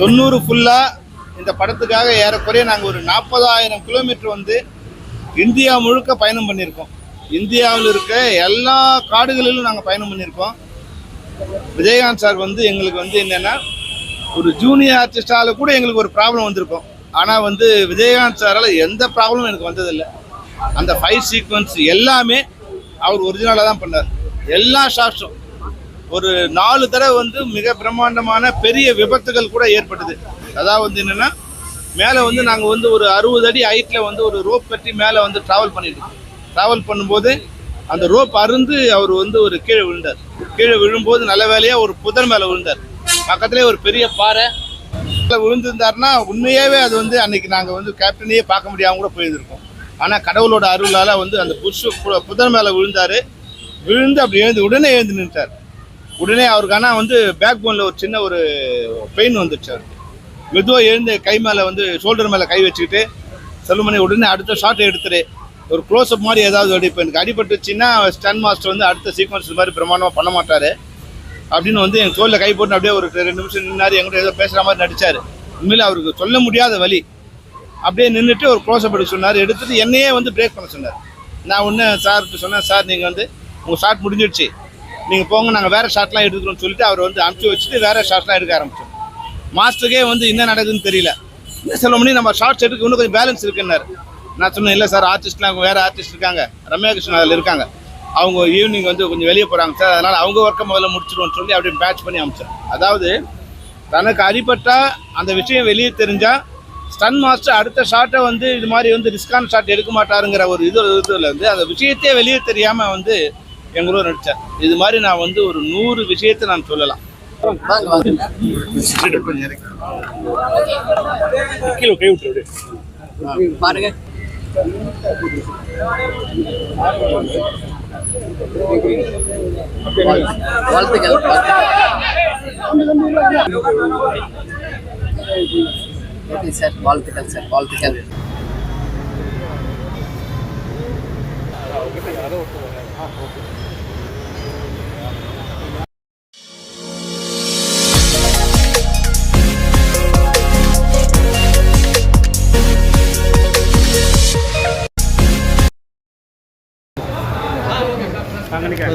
தொண்ணூறு ஃபுல்லாக இந்த படத்துக்காக ஏறக்குறைய நாங்கள் ஒரு நாற்பதாயிரம் கிலோமீட்டர் வந்து இந்தியா முழுக்க பயணம் பண்ணியிருக்கோம். இந்தியாவில் இருக்க எல்லா காடுகளிலும் நாங்கள் பயணம் பண்ணியிருக்கோம். விஜயகாந்த் சார் வந்து எங்களுக்கு வந்து என்னென்னா ஒரு ஜூனியர் ஆர்டிஸ்டால் கூட எங்களுக்கு ஒரு ப்ராப்ளம் வந்திருக்கும். ஆனால் வந்து விஜயகாந்த் சாரால் எந்த ப்ராப்ளமும் எனக்கு வந்ததில்லை. அந்த ஃபைவ் சீக்வன்ஸ் எல்லாமே அவர் ஒரிஜினலாக தான் பண்ணார். எல்லா ஷாட்ஸும் ஒரு நாலு தடவை வந்து மிக பிரம்மாண்டமான பெரிய விபத்துகள் கூட ஏற்பட்டது. அதாவது வந்து என்னென்னா மேலே வந்து நாங்கள் வந்து ஒரு அறுபது அடி ஹைட்டில் வந்து ஒரு ரோப் கட்டி மேலே வந்து ட்ராவல் பண்ணிட்டு ட்ராவல் பண்ணும்போது அந்த ரோப் அருந்து அவர் வந்து ஒரு கீழே விழுந்தார். கீழே விழும்போது நல்ல வேலையாக ஒரு புதர் மேலே விழுந்தார். பக்கத்துலேயே ஒரு பெரிய பாறை. மேல விழுந்திருந்தாருன்னா உண்மையாகவே அது வந்து அன்னைக்கு நாங்கள் வந்து கேப்டனையே பார்க்க முடியாமல் கூட போயிருந்திருக்கோம். ஆனால் கடவுளோட அருளால் வந்து அந்த புஷ் புதர் மேலே விழுந்தார். விழுந்து அப்படி எழுந்து உடனே எழுந்து நின்றார் உடனே அவருக்கு ஆனால் வந்து பேக் போனில் ஒரு சின்ன ஒரு பெயின் வந்துடுச்சு அவருக்கு. மெதுவாக எழுந்து கை மேலே வந்து ஷோல்டர் மேலே கை வச்சுக்கிட்டு செல்லுமணி உடனே அடுத்த ஷார்ட் எடுத்துரு. ஒரு க்ளோஸ்அப் மாதிரி ஏதாவது அடிப்பு எனக்கு அடிபட்டுச்சுன்னா ஸ்டன் மாஸ்டர் வந்து அடுத்த சீக்வன்ஸ் மாதிரி பிரமாண்டமாக பண்ண மாட்டார். அப்படின்னு வந்து என் தோலில் கை போட்டு அப்படியே ஒரு ரெண்டு நிமிஷம் நின்னார் எங்கிட்ட ஏதோ பேசுகிற மாதிரி நடிச்சார். உண்மையில் அவருக்கு சொல்ல முடியாத வழி அப்படியே நின்றுட்டு ஒரு க்ளோஸ்அப் எடுக்க சொன்னார். எடுத்துட்டு என்னையே வந்து பிரேக் பண்ண சொன்னார். நான் ஒன்று சார்கிட்ட சொன்னேன் சார் நீங்கள் வந்து உங்கள் ஷாட் முடிஞ்சிடுச்சு நீங்கள் போங்க நாங்கள் வேறு ஷார்ட்லாம் எடுத்துக்கிறோம்னு சொல்லிட்டு அவர் வந்து அனுப்பிச்சி வச்சுட்டு வேறு ஷார்ட்லாம் எடுக்க ஆரம்பித்தோம் மாஸ்டருக்கே வந்து என்ன நடக்குதுன்னு தெரியல. என்ன சொல்ல முடியும் நம்ம ஷார்ட்ஸ் எடுக்க இன்னும் கொஞ்சம் பேலன்ஸ் இருக்குன்னாரு. நான் சொன்னேன் இல்லை சார் ஆர்டிஸ்ட்லாம் வேறு ஆர்டிஸ்ட் இருக்காங்க. ரம்யா கிருஷ்ணன் அதில் இருக்காங்க. அவங்க ஈவினிங் வந்து கொஞ்சம் வெளியே போகிறாங்க சார். அதனால் அவங்க ஒர்க்கை முதல்ல முடிச்சிடுவோம்னு சொல்லி அப்படியே பேட்ச் பண்ணி அமிச்சேன் அதாவது தனக்கு அடிப்பட்டால் அந்த விஷயம் வெளியே தெரிஞ்சால் ஸ்டன் மாஸ்டர் அடுத்த ஷாட்டை வந்து இது மாதிரி வந்து ரிஸ்கான ஷாட் எடுக்க மாட்டாருங்கிற ஒரு இது இதில் வந்து அந்த விஷயத்தையே வெளியே தெரியாமல் வந்து எங்களோட நடித்தேன் இது மாதிரி நான் வந்து ஒரு நூறு விஷயத்தை நான் சொல்லலாம். பாருங்க. வாழ்த்துக்கள். ஓகே சார் வாழ்த்துக்கள் சார் வாழ்த்துக்கள்.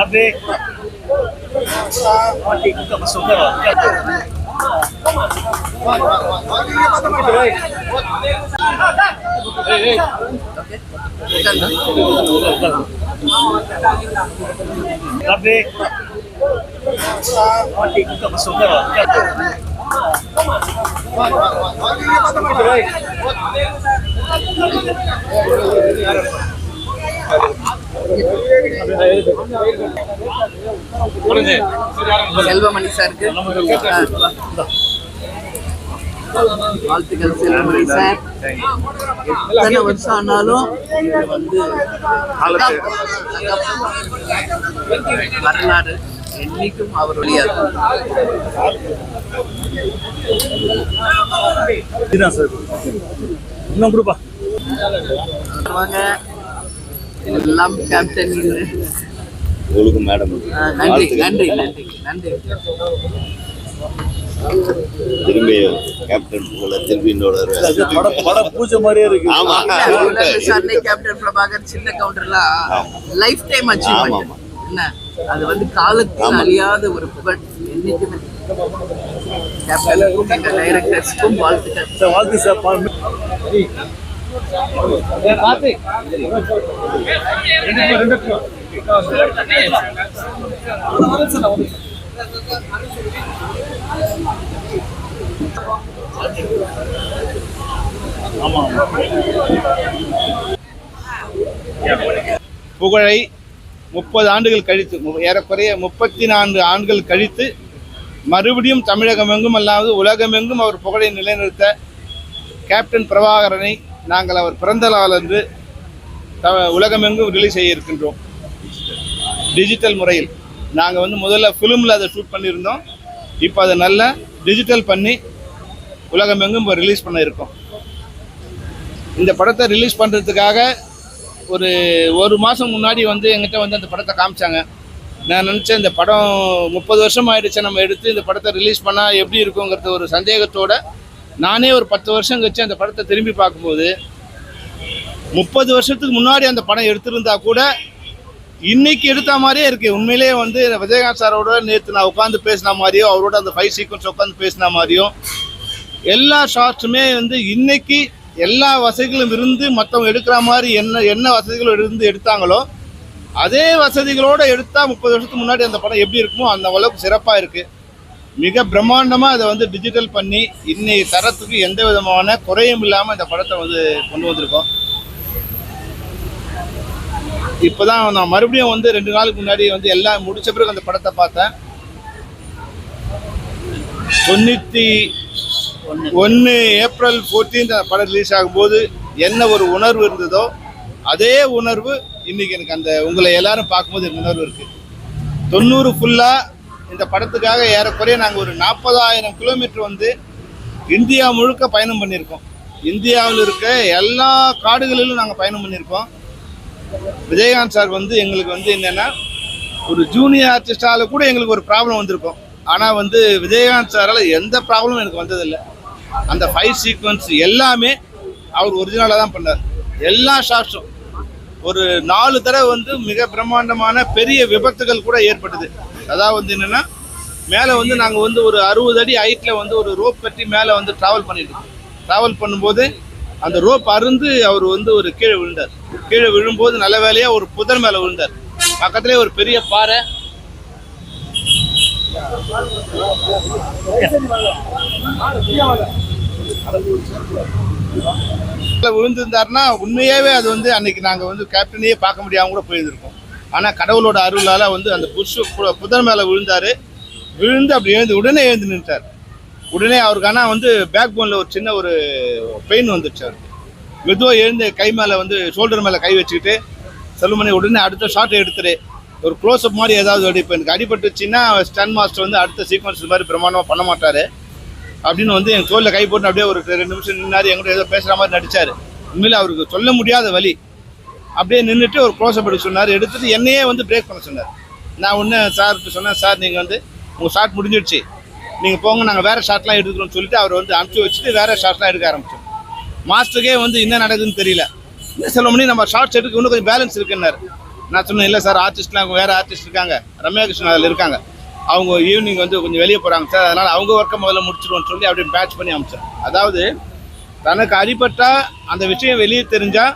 আপনি সুন্দর আপনি সুন্দর Come on, come on, come on. Selvamani சாருக்கு. வாழ்த்துக்கள் செல்வமணி சார். எத்தனை வருஷம் ஆனாலும் வந்து வரலாறு என்னைக்கும் அவர் இதுதான் சார். இன்னும் கொடுப்பா. வாங்க. எல்லாம் கேப்டன் உங்களுக்கு மேடம் நன்றி நன்றி நன்றி நன்றி. திரும்பி கேப்டன் போல திரும்பி பூஜை மாதிரியே இருக்கு. ஆமா. விசாரணை கேப்டன் பிரபாகர் சின்ன கவுண்டர்லாம் லைஃப் டைம் அச்சீவ்மெண்ட். என்ன? அது வந்து காலத்தில் அழியாத ஒரு புகழ். என்னைக்குமே. எங்க டைரக்டர்ஸ்க்கும் வாழ்த்துக்கள். வாழ்த்து சார். புகழை முப்பது ஆண்டுகள் கழித்து ஏறக்குறைய முப்பத்தி நான்கு ஆண்டுகள் கழித்து மறுபடியும் தமிழகம் எங்கும் அல்லாது உலகமெங்கும் அவர் புகழை நிலைநிறுத்த கேப்டன் பிரபாகரனை நாங்கள் அவர் பிறந்த நாள் அன்று த உலகமெங்கும் ரிலீஸ் செய்ய இருக்கின்றோம் டிஜிட்டல் முறையில். நாங்கள் வந்து முதல்ல ஃபிலிமில் அதை ஷூட் பண்ணியிருந்தோம். இப்போ அதை நல்ல டிஜிட்டல் பண்ணி உலகமெங்கும் இப்போ ரிலீஸ் பண்ண இருக்கோம் இந்த படத்தை ரிலீஸ் பண்ணுறதுக்காக ஒரு ஒரு மாதம் முன்னாடி வந்து எங்கிட்ட வந்து அந்த படத்தை காமிச்சாங்க. நான் நினச்சேன் இந்த படம் முப்பது வருஷம் ஆயிடுச்சு நம்ம எடுத்து இந்த படத்தை ரிலீஸ் பண்ணால் எப்படி இருக்குங்கிறது ஒரு சந்தேகத்தோடு நானே ஒரு பத்து வருஷம் கழிச்சு அந்த படத்தை திரும்பி பார்க்கும்போது முப்பது வருஷத்துக்கு முன்னாடி அந்த படம் எடுத்திருந்தா கூட இன்னைக்கு எடுத்த மாதிரியே இருக்கு. உண்மையிலேயே வந்து விஜயகாந்த் சாரோட நேற்று நான் உட்காந்து பேசின மாதிரியோ அவரோட அந்த ஃபைவ் சீக்வன்ஸ் உட்காந்து பேசின மாதிரியும் எல்லா ஷார்ட்ஸுமே வந்து இன்னைக்கு எல்லா வசதிகளும் இருந்து மற்றவங்க எடுக்கிற மாதிரி என்ன என்ன வசதிகளும் இருந்து எடுத்தாங்களோ அதே வசதிகளோடு எடுத்தால் முப்பது வருஷத்துக்கு முன்னாடி அந்த படம் எப்படி இருக்குமோ அந்த அளவுக்கு சிறப்பாக இருக்குது மிக பிரம்மாண்டமாக அதை வந்து டிஜிட்டல் பண்ணி இன்னைய தரத்துக்கு எந்த விதமான குறையும் இல்லாமல் இந்த படத்தை வந்து கொண்டு வந்திருக்கோம். இப்போதான் நான் மறுபடியும் வந்து ரெண்டு நாளுக்கு முன்னாடி வந்து எல்லாம் முடித்த பிறகு அந்த படத்தை பார்த்தேன். தொண்ணூற்றி ஒன்று ஏப்ரல் 14 அந்த படம் ரிலீஸ் ஆகும்போது என்ன ஒரு உணர்வு இருந்ததோ அதே உணர்வு இன்னைக்கு எனக்கு அந்த உங்களை எல்லாரும் பார்க்கும்போது எனக்கு உணர்வு இருக்குது தொண்ணூறு ஃபுல்லாக இந்த படத்துக்காக ஏறக்குறைய நாங்கள் ஒரு நாற்பதாயிரம் கிலோமீட்டர் வந்து இந்தியா முழுக்க பயணம் பண்ணியிருக்கோம். இந்தியாவில் இருக்க எல்லா காடுகளிலும் நாங்கள் பயணம் பண்ணியிருக்கோம். விஜயகாந்த் சார் வந்து எங்களுக்கு வந்து என்னென்னா ஒரு ஜூனியர் ஆர்டிஸ்டால கூட எங்களுக்கு ஒரு ப்ராப்ளம் வந்திருக்கும். ஆனால் வந்து விஜயகாந்த் சாரால் எந்த ப்ராப்ளமும் எனக்கு வந்ததில்லை. அந்த ஃபைவ் சீக்வன்ஸ் எல்லாமே அவர் ஒரிஜினலாக தான் பண்ணார். எல்லா ஷார்ட்ஸும் ஒரு நாலு தடவை வந்து மிக பிரம்மாண்டமான பெரிய விபத்துகள் கூட ஏற்பட்டது. அதாவது வந்து என்னென்னா மேலே வந்து நாங்கள் வந்து ஒரு அறுபது அடி ஹைட்டில் வந்து ஒரு ரோப் கட்டி மேலே வந்து ட்ராவல் பண்ணிட்டு ட்ராவல் பண்ணும்போது அந்த ரோப் அருந்து அவர் வந்து ஒரு கீழே விழுந்தார். கீழே விழும்போது நல்ல வேலையாக ஒரு புதர் மேலே விழுந்தார். பக்கத்துலேயே ஒரு பெரிய பாறை. கீழே விழுந்திருந்தாருன்னா உண்மையாவே அது வந்து அன்னைக்கு நாங்கள் வந்து கேப்டனையே பார்க்க முடியாம கூட போயிருந்திருக்கோம். ஆனால் கடவுளோட அருளால் வந்து அந்த புஷ் புதர் மேலே விழுந்தாரு. விழுந்து அப்படி எழுந்து உடனே எழுந்து நின்றார் உடனே அவருக்கு ஆனால் வந்து பேக் போனில் ஒரு சின்ன ஒரு பெயின் வந்துடுச்சு அவருக்கு. மெதுவாக எழுந்து கை மேலே வந்து ஷோல்டர் மேலே கை வச்சுக்கிட்டு செல்லுமணி உடனே அடுத்த ஷாட் எடுத்துரு. ஒரு க்ளோஸ்அப் மாதிரி ஏதாவது அடி இப்போ எனக்கு அடிபட்டுச்சுன்னா ஸ்டன் மாஸ்டர் வந்து அடுத்த சீக்வன்ஸ் மாதிரி பிரமாணமாக பண்ண மாட்டார். அப்படின்னு வந்து என் தோலில் கை போட்டு அப்படியே ஒரு ரெண்டு நிமிஷம் நின்னார். எங்கிட்ட ஏதோ பேசுகிற மாதிரி நடித்தார் உண்மையில் அவருக்கு சொல்ல முடியாத வழி அப்படியே நின்றுட்டு ஒரு க்ளோஸ் அப்படி சொன்னார். எடுத்துட்டு என்னையே வந்து பிரேக் பண்ண சொன்னார். நான் ஒன்று சார்கிட்ட சொன்னேன் சார் நீங்கள் வந்து உங்கள் ஷாட் முடிஞ்சிடுச்சு. நீங்கள் போங்க நாங்கள் வேறு ஷாட்லாம் எடுக்கிறோம்னு சொல்லிட்டு அவர் வந்து அனுப்பிச்சி வச்சுட்டு வேறு ஷாட்லாம் எடுக்க ஆரம்பிச்சோம். மாஸ்டருக்கே வந்து என்ன நடக்குதுன்னு தெரியல. என்ன சொல்ல முடியும் நம்ம ஷார்ட்ஸ் எடுக்க இன்னும் கொஞ்சம் பேலன்ஸ் இருக்குன்னாரு. நான் சொன்னேன் இல்லை சார் ஆர்டிஸ்ட்லாம் வேறு ஆர்டிஸ்ட் இருக்காங்க. ரம்யா கிருஷ்ணன் அதில் இருக்காங்க. அவங்க ஈவினிங் வந்து கொஞ்சம் வெளியே போகிறாங்க சார் அதனால் அவங்க ஒர்க்கை முதல்ல முடிச்சிடுவோம்னு சொல்லி அப்படியே பேட்ச் பண்ணி அமிச்சேன் அதாவது தனக்கு அடிபட்டா அந்த விஷயம் வெளியே தெரிஞ்சால்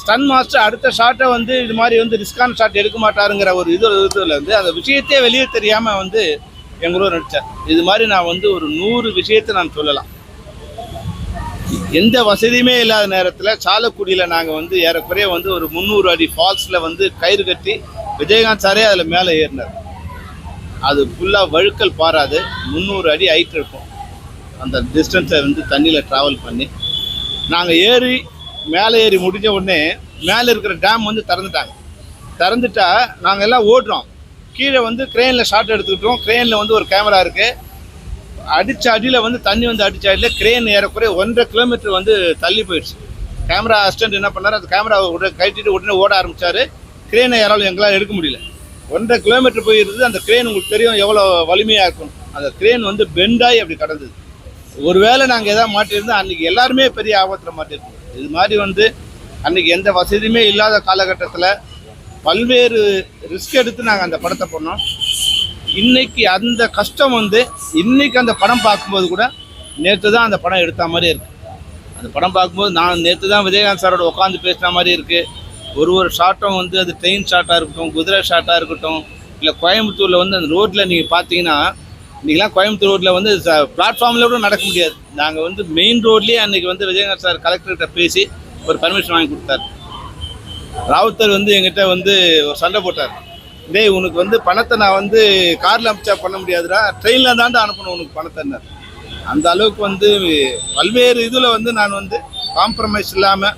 ஸ்டன் மாஸ்டர் அடுத்த ஷாட்டை வந்து இது மாதிரி வந்து ரிஸ்கான ஷாட் எடுக்க மாட்டாருங்கிற ஒரு இது இதில் வந்து அந்த விஷயத்தையே வெளியே தெரியாமல் வந்து எங்களோட நடித்தார் இது மாதிரி நான் வந்து ஒரு நூறு விஷயத்தை நான் சொல்லலாம். எந்த வசதியுமே இல்லாத நேரத்தில் சாலக்குடியில் நாங்கள் வந்து ஏறக்குறைய வந்து ஒரு முந்நூறு அடி ஃபால்ஸில் வந்து கயிறு கட்டி விஜயகாந்த் சாரே அதில் மேலே ஏறினார். அது ஃபுல்லாக வழுக்கல் பாராது முந்நூறு அடி ஹைட் இருக்கும். அந்த டிஸ்டன்ஸை வந்து தண்ணியில் ட்ராவல் பண்ணி நாங்கள் ஏறி மேலே ஏறி முடிஞ்ச உடனே மேலே இருக்கிற டேம் வந்து திறந்துட்டாங்க. திறந்துட்டா நாங்கள் எல்லாம் ஓடுறோம். கீழே வந்து க்ரெயினில் ஷார்ட் எடுத்துக்கிட்டோம். க்ரெயினில் வந்து ஒரு கேமரா இருக்குது அடிச்ச அடியில் வந்து தண்ணி வந்து அடித்த அடியில் க்ரெயின் ஏறக்குறைய ஒன்றரை கிலோமீட்டர் வந்து தள்ளி போயிடுச்சு. கேமரா அசிஸ்டன்ட் என்ன பண்ணாரு? அந்த கேமரா உடனே கழட்டிட்டு உடனே ஓட ஆரம்பித்தார் க்ரெயினை யாராலும் எங்களால் எடுக்க முடியல. ஒன்றரை கிலோமீட்டர் போயிருந்தது அந்த க்ரெயின் உங்களுக்கு தெரியும் எவ்வளோ வலிமையாக இருக்கும். அந்த க்ரெயின் வந்து பெண்டாகி அப்படி கடந்தது. ஒருவேளை நாங்கள் எதாவது மாட்டியிருந்தோம் அன்றைக்கி எல்லாருமே பெரிய ஆபத்தில் மாட்டியிருக்கோம் இது மாதிரி வந்து அன்றைக்கி எந்த வசதியுமே இல்லாத காலகட்டத்தில் பல்வேறு ரிஸ்க் எடுத்து நாங்கள் அந்த படத்தை பண்ணோம் இன்னைக்கு அந்த கஷ்டம் வந்து இன்னைக்கு அந்த படம் பார்க்கும்போது கூட நேற்று தான் அந்த படம் எடுத்த மாதிரி இருக்குது அந்த படம் பார்க்கும்போது நான் நேற்று தான் விஜயகாந்த் சாரோட உட்காந்து பேசுன மாதிரி இருக்குது ஒரு ஒரு ஷாட்டும் வந்து அது ட்ரெயின் ஷாட்டாக இருக்கட்டும் குதிரை ஷாட்டாக இருக்கட்டும் இல்லை கோயம்புத்தூரில் வந்து அந்த ரோட்டில் நீங்கள் பார்த்தீங்கன்னா இன்றைக்கெலாம் கோயம்புத்தூர் ரோட்டில் வந்து பிளாட்ஃபார்மில் கூட நடக்க முடியாது. நாங்கள் வந்து மெயின் ரோட்லேயே அன்றைக்கி வந்து விஜயநகர் சார் கலெக்டர்கிட்ட பேசி ஒரு பர்மிஷன் வாங்கி கொடுத்தாரு. ராவுத்தர் வந்து எங்கிட்ட வந்து ஒரு சண்டை போட்டார். டேய் உனக்கு வந்து பணத்தை நான் வந்து காரில் அமைச்சா பண்ண முடியாதுடா. ட்ரெயினில் தாண்டா அனுப்பணும் உனக்கு பணத்தை அந்த அளவுக்கு வந்து பல்வேறு இதில் வந்து நான் வந்து காம்ப்ரமைஸ் இல்லாமல்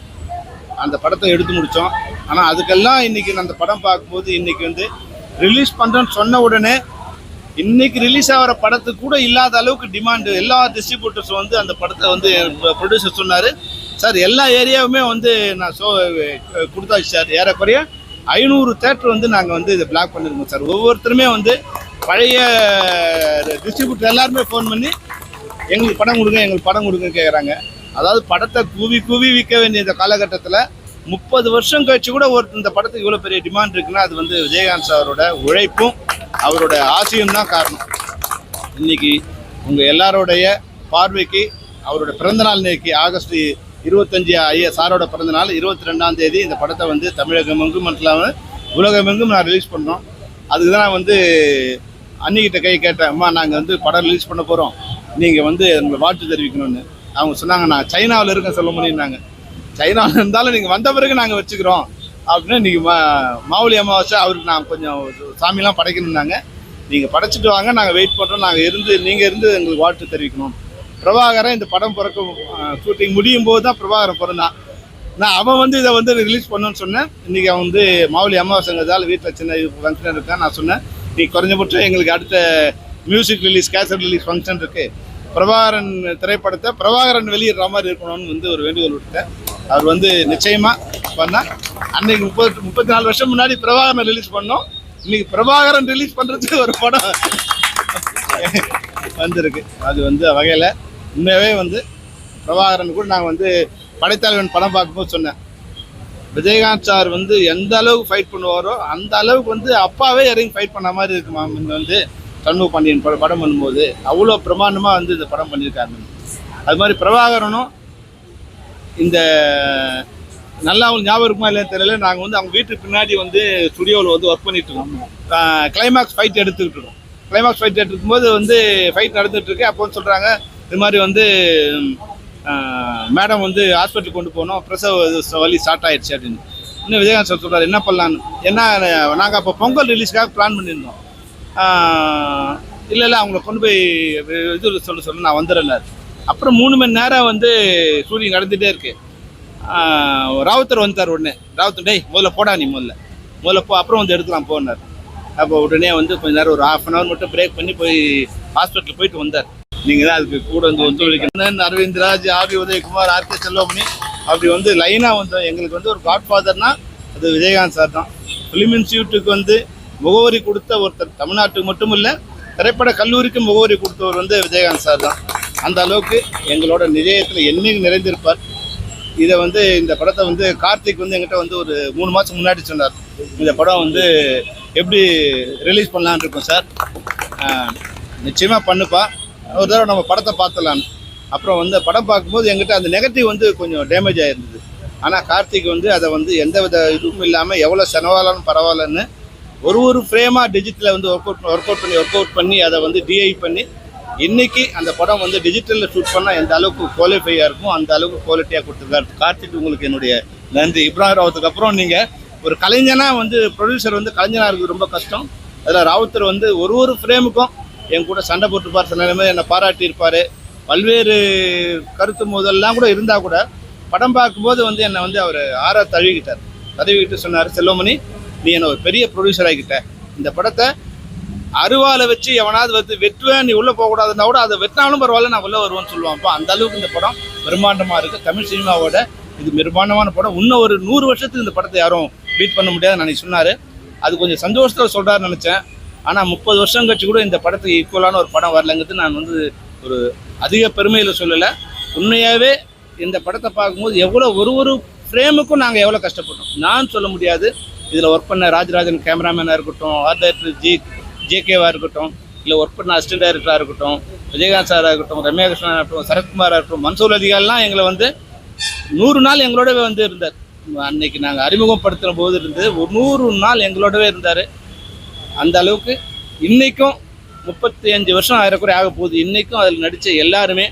அந்த படத்தை எடுத்து முடித்தோம் ஆனால் அதுக்கெல்லாம் இன்றைக்கி நான் அந்த படம் பார்க்கும்போது இன்றைக்கி வந்து ரிலீஸ் பண்ணுறேன்னு சொன்ன உடனே இன்னைக்கு ரிலீஸ் ஆகிற படத்துக்கு கூட இல்லாத அளவுக்கு டிமாண்டு எல்லா டிஸ்ட்ரிபியூட்டர்ஸும் வந்து அந்த படத்தை வந்து ப்ரொடியூசர் சொன்னார். சார் எல்லா ஏரியாவுமே வந்து நான் ஷோ கொடுத்தாச்சு சார் ஏறக்குறைய ஐநூறு தேட்டர் வந்து நாங்கள் வந்து இதை பிளாக் பண்ணியிருக்கோம் சார் ஒவ்வொருத்தருமே வந்து பழைய டிஸ்ட்ரிபியூட்டர் எல்லாருமே ஃபோன் பண்ணி எங்களுக்கு படம் கொடுங்க எங்களுக்கு படம் கொடுங்க கேட்குறாங்க அதாவது படத்தை கூவி கூவி விற்க வேண்டிய இந்த காலகட்டத்தில் முப்பது வருஷம் கழிச்சு கூட ஒரு இந்த படத்துக்கு இவ்வளோ பெரிய டிமாண்ட் இருக்குன்னா அது வந்து விஜயகாந்த் சாரோட உழைப்பும் அவரோட ஆசையும் தான் காரணம். இன்னைக்கு உங்கள் எல்லாரோடைய பார்வைக்கு அவரோட பிறந்தநாள் இன்னைக்கு ஆகஸ்ட் இருபத்தஞ்சி ஐயா சாரோட பிறந்தநாள் இருபத்தி ரெண்டாம் தேதி இந்த படத்தை வந்து தமிழகம் எங்கும் மட்டும் இல்லாமல் உலகமெங்கும் நான் ரிலீஸ் பண்ணோம். அதுக்கு தான் நான் வந்து அன்னிக்கிட்ட கை கேட்டேன் அம்மா நாங்கள் வந்து படம் ரிலீஸ் பண்ண போகிறோம் நீங்கள் வந்து எங்களை வாழ்த்து தெரிவிக்கணும்னு. அவங்க சொன்னாங்க நான் சைனாவில் இருக்கேன் சொல்ல முடியும்னாங்க. சைனாவில் இருந்தாலும் நீங்கள் வந்த பிறகு நாங்கள் வச்சுக்கிறோம். அப்படின்னு இன்றைக்கி மா மாவுளி அமாவாசை அவருக்கு நான் கொஞ்சம் சாமிலாம் படைக்கணும்னாங்க நீங்கள் படைச்சிட்டு வாங்க நாங்கள் வெயிட் பண்ணுறோம் நாங்கள் இருந்து நீங்கள் இருந்து எங்களுக்கு வாழ்த்து தெரிவிக்கணும். பிரபாகரன் இந்த படம் பிறக்க ஷூட்டிங் முடியும் போது தான் பிரபாகரன் பிறந்தான். நான் அவன் வந்து இதை வந்து ரிலீஸ் பண்ணணும்னு சொன்னேன். இன்றைக்கி அவன் வந்து மாவுளி அமாவாசைங்கிறதால வீட்டில் சின்ன ஃபங்க்ஷன் இருக்கான் நான் சொன்னேன். நீ குறைஞ்சபட்சம் எங்களுக்கு அடுத்த music release cassette release function இருக்குது பிரபாகரன் திரைப்படத்தை பிரபாகரன் வெளியிடுற மாதிரி இருக்கணும்னு வந்து ஒரு வேண்டுகோள் விட்டேன் அவர் வந்து நிச்சயமாக பண்ணால் அன்னைக்கு முப்பத்தி முப்பத்தி நாலு வருஷம் முன்னாடி பிரபாகரன் ரிலீஸ் பண்ணோம். இன்னைக்கு பிரபாகரன் ரிலீஸ் பண்ணுறதுக்கு ஒரு படம் வந்திருக்கு. அது வந்து வகையில் உண்மையாகவே வந்து பிரபாகரன் கூட நாங்கள் வந்து படைத்தலைவன் படம் பார்க்கும்போது சொன்னேன். விஜயகாந்த் சார் வந்து எந்த அளவுக்கு ஃபைட் பண்ணுவாரோ அந்த அளவுக்கு வந்து அப்பாவே இறங்கி ஃபைட் பண்ண மாதிரி இருக்குமா இந்த வந்து சண்முக பாண்டியன் படம் படம் பண்ணும்போது அவ்வளோ பிரமாண்டமாக வந்து இந்த படம் பண்ணியிருக்காரு. அது மாதிரி பிரபாகரனும் இந்த நல்லா அவங்க ஞாபகம் இருக்குமா இல்லைன்னு தெரியல. நாங்கள் வந்து அவங்க வீட்டுக்கு பின்னாடி வந்து ஸ்டுடியோவில் வந்து ஒர்க் பண்ணிட்டு இருக்கோம். கிளைமாக்ஸ் ஃபைட் எடுத்துக்கிட்டு இருக்கோம் கிளைமாக்ஸ் ஃபைட் எடுத்துருக்கும்போது வந்து ஃபைட் நடந்துட்டு இருக்கு. அப்போ சொல்கிறாங்க இது மாதிரி வந்து மேடம் வந்து ஹாஸ்பிட்டல் கொண்டு போனோம் பிரசவ வழி வலி ஸ்டார்ட் ஆயிடுச்சு அப்படின்னு. இன்னும் விஜயகாந்த் சார் சொல்கிறார் என்ன பண்ணலான்னு ஏன்னா நாங்கள் அப்போ பொங்கல் ரிலீஸ்க்காக பிளான் பண்ணியிருந்தோம். இல்லை இல்லை அவங்கள கொண்டு போய் இது சொல்ல சொல்ல நான் வந்துடுறேன் அப்புறம் மூணு மணி நேரம் வந்து ஷூட்டிங் நடந்துகிட்டே இருக்கு. ராவுத்தர் வந்துட்டார் உடனே. ராவுத்தர் டேய் முதல்ல போடா நீ முதல்ல. முதல்ல போ அப்புறம் வந்து எடுக்கலாம் போனார். அப்போ உடனே வந்து கொஞ்ச நேரம் ஒரு ஹாஃப் அன் ஹவர் மட்டும் பிரேக் பண்ணி போய் ஹாஸ்பிட்டல் போயிட்டு வந்தார். நீங்கள் தான் அதுக்கு கூட வந்து ஒத்துழைக்கணும். அரவிந்த்ராஜ் ஆபி உதயகுமார் ஆர் கே செல்வமணி. அப்படி வந்து லைனாக வந்தோம் எங்களுக்கு வந்து ஒரு காட் ஃபாதர்னா அது விஜயகாந்த் சார் தான். ஃபிலிம் இன்ஸ்டியூட்டுக்கு வந்து முகவரி கொடுத்த ஒருத்தர். தமிழ்நாட்டுக்கு மட்டும் இல்லை திரைப்பட கல்லூரிக்கு முகவரி கொடுத்தவர் வந்து விஜயகாந்த் சார் தான். அந்த அளவுக்கு எங்களோட நிலையத்தில் என்னைக்கு நிறைந்திருப்பார். இதை வந்து இந்த படத்தை வந்து கார்த்திக் வந்து எங்கிட்ட வந்து ஒரு மூணு மாதம் முன்னாடி சொன்னார். இந்த படம் வந்து எப்படி ரிலீஸ் பண்ணலான்னு இருக்கோம் சார் நிச்சயமாக பண்ணுப்பா. ஒரு தடவை நம்ம படத்தை பார்த்துலான்னு அப்புறம் வந்து படம் பார்க்கும்போது எங்கிட்ட அந்த நெகட்டிவ் வந்து கொஞ்சம் டேமேஜ் ஆகிருந்தது ஆனால் கார்த்திக் வந்து அதை வந்து எந்த வித இதுவும் இல்லாமல் எவ்வளோ செலவாலும் பரவாயில்லன்னு ஒரு ஒரு ஃப்ரேமாக டிஜிட்டலில் வந்து ஒர்க் அவுட் ஒர்க் அவுட் பண்ணி ஒர்க் அவுட் பண்ணி அதை வந்து டிஐ பண்ணி இன்னைக்கு அந்த படம் வந்து டிஜிட்டலில் ஷூட் பண்ணால் எந்த அளவுக்கு குவாலிஃபையாக இருக்கும் அந்த அளவுக்கு குவாலிட்டியாக கொடுத்துருக்காரு. கார்த்திக் உங்களுக்கு என்னுடைய நன்றி. இப்ராஹிம் ராவத்துக்கு அப்புறம் நீங்கள் ஒரு கலைஞனாக வந்து ப்ரொடியூசர் வந்து கலைஞனாக இருக்கிறது ரொம்ப கஷ்டம். அதில் ராவுத்தர் வந்து ஒரு ஒரு ஃப்ரேமுக்கும் என் கூட சண்டை போட்டுருப்பார் சில நேரமே என்னை பாராட்டியிருப்பார். பல்வேறு கருத்து மோதல்லாம் கூட இருந்தால் கூட படம் பார்க்கும்போது வந்து என்னை வந்து அவர் ஆற தழுவிக்கிட்டார். தழுவிக்கிட்டு சொன்னார் செல்வமணி நீ என்னை ஒரு பெரிய ப்ரொடியூசர் ஆகிக்கிட்ட இந்த படத்தை அருவாலை வச்சு எவனாவது வந்து வெட்டுவேன் நீ உள்ளே போகக்கூடாதுன்னா கூட அதை வெட்டினாலும் பரவாயில்ல நான் உள்ளே வருவேன்னு சொல்லுவான். அப்போ அந்த அளவுக்கு இந்த படம் பிரம்மாண்டமாக இருக்குது தமிழ் சினிமாவோட இது பிரம்மாண்டமான படம். இன்னும் ஒரு நூறு வருஷத்துக்கு இந்த படத்தை யாரும் பீட் பண்ண முடியாதுன்னு அன்னைக்கு சொன்னார். அது கொஞ்சம் சந்தோஷத்தில் சொல்கிறாருன்னு நினச்சேன். ஆனால் முப்பது வருஷம் கழிச்சு கூட இந்த படத்துக்கு ஈக்குவலான ஒரு படம் வரலங்கிறது நான் வந்து ஒரு அதிக பெருமையில் சொல்லலை. உண்மையாகவே இந்த படத்தை பார்க்கும்போது எவ்வளோ ஒரு ஒரு ஃப்ரேமுக்கும் நாங்கள் எவ்வளோ கஷ்டப்பட்டோம். நான் சொல்ல முடியாது. இதில் ஒர்க் பண்ண ராஜராஜன் கேமராமேனாக இருக்கட்டும் ஆர்ட் டைரக்டர் ஜி ஜேகேவாக இருக்கட்டும் இல்லை ஒர்க் பண்ண அசிஸ்டன்ட் டைரக்டராக இருக்கட்டும் விஜயகாந்த் சாராக இருக்கட்டும் ரம்யா கிருஷ்ணனாக இருக்கட்டும் சரத்குமாராக இருக்கட்டும் மன்சூர் அதிகாரிலாம் எங்களை வந்து நூறு நாள் எங்களோடவே வந்து இருந்தார். அன்னைக்கு நாங்கள் அறிமுகப்படுத்துகிற போது இருந்து ஒரு நூறு நாள் எங்களோடவே இருந்தார். அந்த அளவுக்கு இன்றைக்கும் முப்பத்தி அஞ்சு வருஷம் ஆயிரக்குறை ஆக போகுது. இன்றைக்கும் அதில் நடித்த எல்லாருமே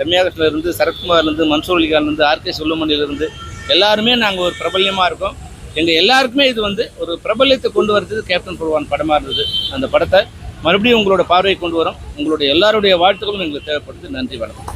ரம்யா கிருஷ்ணன் இருந்து சரத்குமார்லேருந்து மன்சூர் அலிகான்லேருந்து ஆர்கே சுல்லமணிலேருந்து எல்லாருமே நாங்கள் ஒரு பிரபல்யமாக இருக்கோம். எங்கள் எல்லாருக்குமே இது வந்து ஒரு பிரபலத்தை கொண்டு வரது கேப்டன் புல்வான் படமாக இருந்தது. அந்த படத்தை மறுபடியும் உங்களோட பார்வையை கொண்டு வரோம். உங்களுடைய எல்லாருடைய வாழ்த்துக்களும் எங்களுக்கு தேவைப்படுது. நன்றி வணக்கம்.